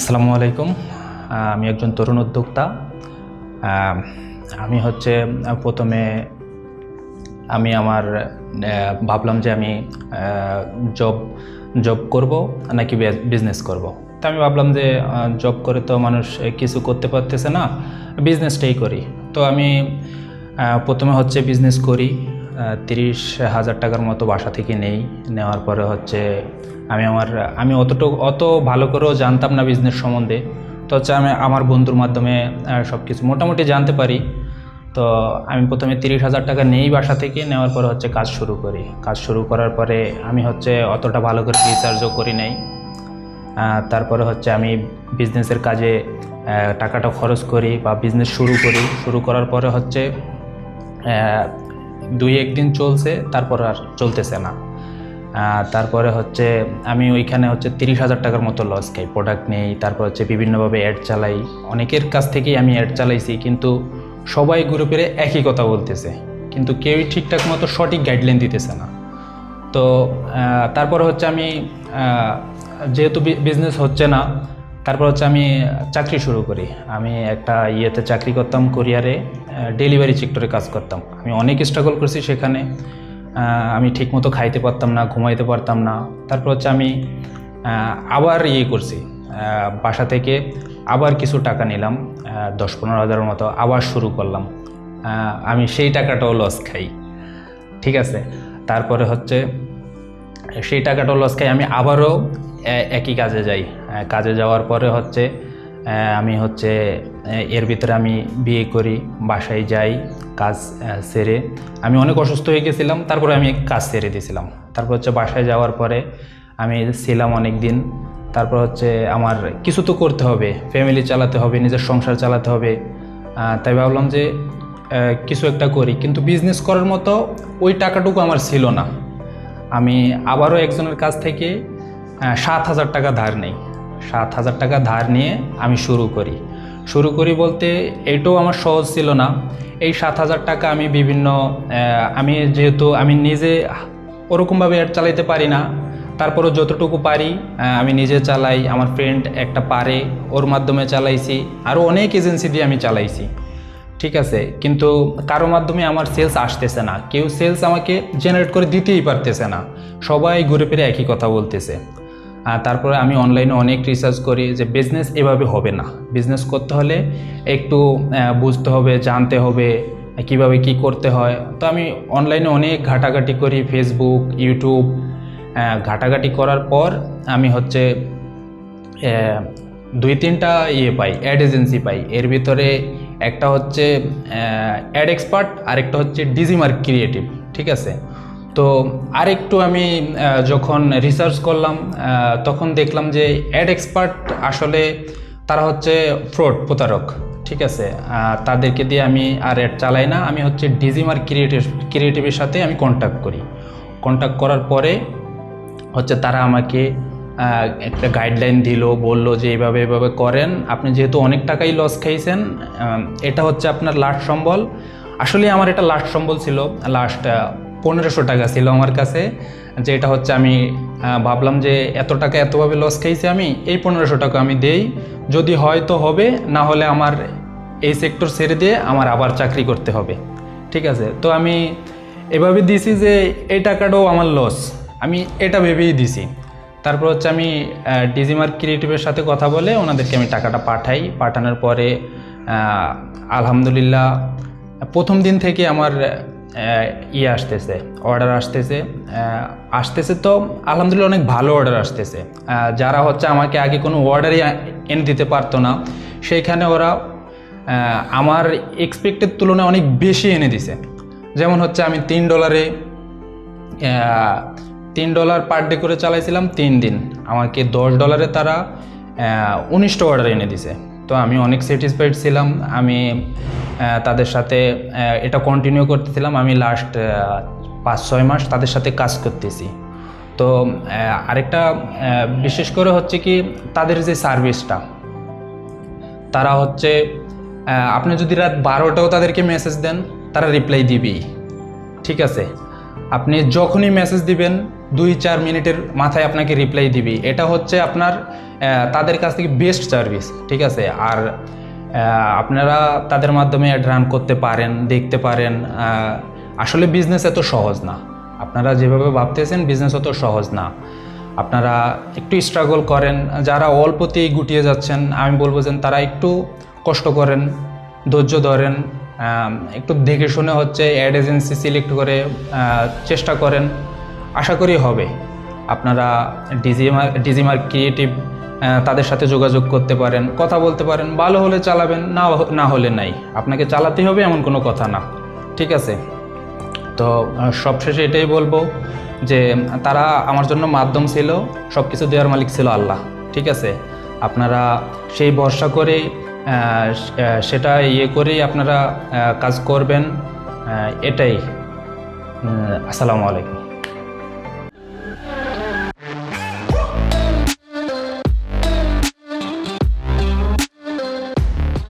আসসালামু আলাইকুম। আমি একজন তরুণ উদ্যোক্তা। আমি হচ্ছে প্রথমে আমি আমার ভাবলাম যে আমি জব জব করব নাকি বিজনেস করব। তো আমি ভাবলাম যে জব করে তো মানুষ কিছু করতে পারতেছে না বিজনেসটাই করি। তো আমি প্রথমে হচ্ছে বিজনেস করি। তিরিশ হাজার টাকার মতো বাসা থেকে নেই। নেওয়ার পরে হচ্ছে আমি আমার, আমি অতটুকু, অত ভালো করেও জানতাম না বিজনেস সম্বন্ধে। তো হচ্ছে আমি আমার বন্ধুর মাধ্যমে সব কিছু মোটামুটি জানতে পারি। তো আমি প্রথমে তিরিশ হাজার টাকা নেই বাসা থেকে, নেওয়ার পরে হচ্ছে কাজ শুরু করি। কাজ শুরু করার পরে আমি হচ্ছে অতটা ভালো করে রিসার্চও করি নাই। তারপরে হচ্ছে আমি বিজনেসের কাজে টাকাটা খরচ করি বা বিজনেস শুরু করি। শুরু করার পরে হচ্ছে দুই একদিন চলছে, তারপর আর চলতেছে না। তারপরে হচ্ছে আমি ওইখানে হচ্ছে তিরিশ হাজার টাকার মতো লস খাই প্রোডাক্ট নেই, তারপর হচ্ছে বিভিন্নভাবে অ্যাড চালাই। অনেকের কাছ থেকেই আমি অ্যাড চালাইছি, কিন্তু সবাই গ্রুপের একই কথা বলতেছে। কিন্তু কেউই ঠিকঠাক মতো সঠিক গাইডলাইন দিতেছে না। তো তারপর হচ্ছে আমি যেহেতু বিজনেস হচ্ছে না, তারপর হচ্ছে আমি চাকরি শুরু করি। আমি একটা ইয়েতে চাকরি করতাম কোরিয়ারে ডেলিভারি সেক্টরে কাজ করতাম। আমি অনেক স্ট্রাগল করছি সেখানে। আমি ঠিকমতো খাইতে পারতাম না, ঘুমাইতে পারতাম না। তারপর হচ্ছে আমি আবার ইয়ে করছি। বাসা থেকে আবার কিছু টাকা নিলাম দশ পনেরো হাজারের মতো আবার শুরু করলাম। আমি সেই টাকাটাও লস খাই। ঠিক আছে? তারপরে হচ্ছে, সেই টাকাটাও লস খাই। আমি আবারও একই কাজে যাই। কাজে যাওয়ার পরে হচ্ছে আমি হচ্ছে এর ভিতরে আমি বিয়ে করি, বাসায় যাই, কাজ সেরে। আমি অনেক অসুস্থ হয়ে গেছিলাম, তারপরে আমি কাজ সেরে দিয়েছিলাম। তারপর হচ্ছে বাসায় যাওয়ার পরে আমি ছিলাম অনেক দিন তারপর হচ্ছে আমার কিছু তো করতে হবে ফ্যামিলি চালাতে হবে, নিজের সংসার চালাতে হবে। তাই ভাবলাম যে কিছু একটা করি। কিন্তু বিজনেস করার মতো ওই টাকাটুকু আমার ছিল না। আমি আবারও একজনের কাছ থেকে সাত হাজার টাকা ধার নেই। সাত হাজার টাকা ধার নিয়ে আমি শুরু করি। শুরু করি বলতে এটাও আমার সহজ ছিল না। এই সাত হাজার টাকা আমি বিভিন্ন আমি যেহেতু আমি নিজে ওরকমভাবে অ্যাড চালাইতে পারি না, তারপরও যতটুকু পারি আমি নিজে চালাই, আমার ফ্রেন্ড একটা পারে, ওর মাধ্যমে চালাইছি, আরও অনেক এজেন্সি দিয়ে আমি চালাইছি। ঠিক আছে, কিন্তু কারও মাধ্যমে আমার সেলস আসতেছে না। কেউ সেলস আমাকে জেনারেট করে দিতেই পারতেছে না। সবাই ঘুরে ফিরে একই কথা বলতেছে। তারপরে আমি অনলাইনে অনেক রিসার্চ করি যে বিজনেস এভাবে হবে না। বিজনেস করতে হলে একটু বুঝতে হবে, জানতে হবে, কীভাবে কি করতে হয়। তো আমি অনলাইনে অনেক ঘাটাঘাটি করি ফেসবুক ইউটিউব ঘাটাঘাটি করার পর আমি হচ্ছে দুই তিনটা ইয়ে পাই অ্যাড এজেন্সি পাই। এর ভিতরে একটা হচ্ছে অ্যাড এক্সপার্ট আরেকটা হচ্ছে ডিজিমার্ক ক্রিয়েটিভ ঠিক আছে? তো আরেকটু আমি যখন রিসার্চ করলাম তখন দেখলাম যে অ্যাড এক্সপার্ট আসলে তারা হচ্ছে ফ্রড প্রতারক, ঠিক আছে? তাদেরকে দিয়ে আমি আর অ্যাড চালাই না, আমি হচ্ছে ডিজিমার্ক ক্রিয়েটিভ ক্রিয়েটিভের সাথে আমি কন্ট্যাক্ট করি। কন্ট্যাক্ট করার পরে হচ্ছে তারা আমাকে একটা গাইডলাইন দিল, বলল যে এইভাবে এভাবে করেন, আপনি যেহেতু অনেক টাকাই লস খাইছেন এটা হচ্ছে আপনার লাস্ট সম্বল। আসলে আমার এটা লাস্ট সম্বল ছিল লাস্ট পনেরোশো টাকা ছিল আমার কাছে। যে এটা হচ্ছে আমি ভাবলাম যে এত টাকা এতভাবে লস খাইছি আমি, এই পনেরোশো টাকা আমি দেই। যদি হয় তো হবে, না হলে আমার এই সেক্টর ছেড়ে দিয়ে আমার আবার চাকরি করতে হবে। ঠিক আছে? তো আমি এভাবে দিছি যে এই টাকাটাও আমার লস আমি এটা ভেবেই দিছি। তারপর হচ্ছে আমি ডিজিমার্ক ক্রিয়েটিভের সাথে কথা বলে ওনাদেরকে আমি টাকাটা পাঠাই। পাঠানোর পরে আলহামদুলিল্লাহ, প্রথম দিন থেকে আমার ইয়ে আসতেছে অর্ডার আসতেছে। আসতেছে তো আলহামদুলিল্লাহ অনেক ভালো অর্ডার আসতেছে। যারা হচ্ছে আমাকে আগে কোনো অর্ডারই এনে দিতে পারতো না, সেইখানে ওরা আমার এক্সপেক্টের তুলনায় অনেক বেশি এনে দিছে। যেমন হচ্ছে আমি তিন ডলারে তিন ডলার পার ডে করে চালাইছিলাম তিন দিন। আমাকে দশ ডলারে তারা উনিশটা অর্ডার এনে দিছে। তো আমি অনেক স্যাটিসফাইড ছিলাম। আমি তাদের সাথে এটা কন্টিনিউ করতেছিলাম। আমি লাস্ট পাঁচ, ছয় মাস তাদের সাথে কাজ করতেছি। তো আরেকটা বিশেষ করে হচ্ছে কি, তাদের যে সার্ভিসটা তারা হচ্ছে আপনি যদি রাত বারোটাও তাদেরকে মেসেজ দেন, তারা রিপ্লাই দিবেই। ঠিক আছে? আপনি যখনই মেসেজ দিবেন, দুই, চার মিনিটের মাথায় আপনাকে রিপ্লাই দিবি এটা হচ্ছে আপনার তাদের কাছ থেকে বেস্ট সার্ভিস ঠিক আছে? আর আপনারা তাদের মাধ্যমে অ্যাড রান করতে পারেন, দেখতে পারেন। আসলে বিজনেস এত সহজ না। আপনারা যেভাবে ভাবতেছেন বিজনেস অত সহজ না। আপনারা একটু স্ট্রাগল করেন। যারা অল্পতেই গুটিয়ে যাচ্ছেন, আমি বলব যে তারা একটু কষ্ট করেন, ধৈর্য ধরেন একটু দেখে শুনে হচ্ছে অ্যাড এজেন্সি সিলেক্ট করে চেষ্টা করেন। আশা করি হবে। আপনারা ডিজিমার ডিজিমার ক্রিয়েটিভ তাদের সাথে যোগাযোগ করতে পারেন, কথা বলতে পারেন, ভালো হলে চালাবেন, না না হলে নাই। আপনাকে চালাতে হবে এমন কোনো কথা না, ঠিক আছে? তো সবশেষে এটাই বলব যে, তারা আমার জন্য মাধ্যম ছিল সব কিছু দেওয়ার মালিক ছিল আল্লাহ, ঠিক আছে? আপনারা সেই ভরসা করে সেটা ইয়ে করেই আপনারা কাজ করবেন এটাই। আসসালামু আলাইকুম।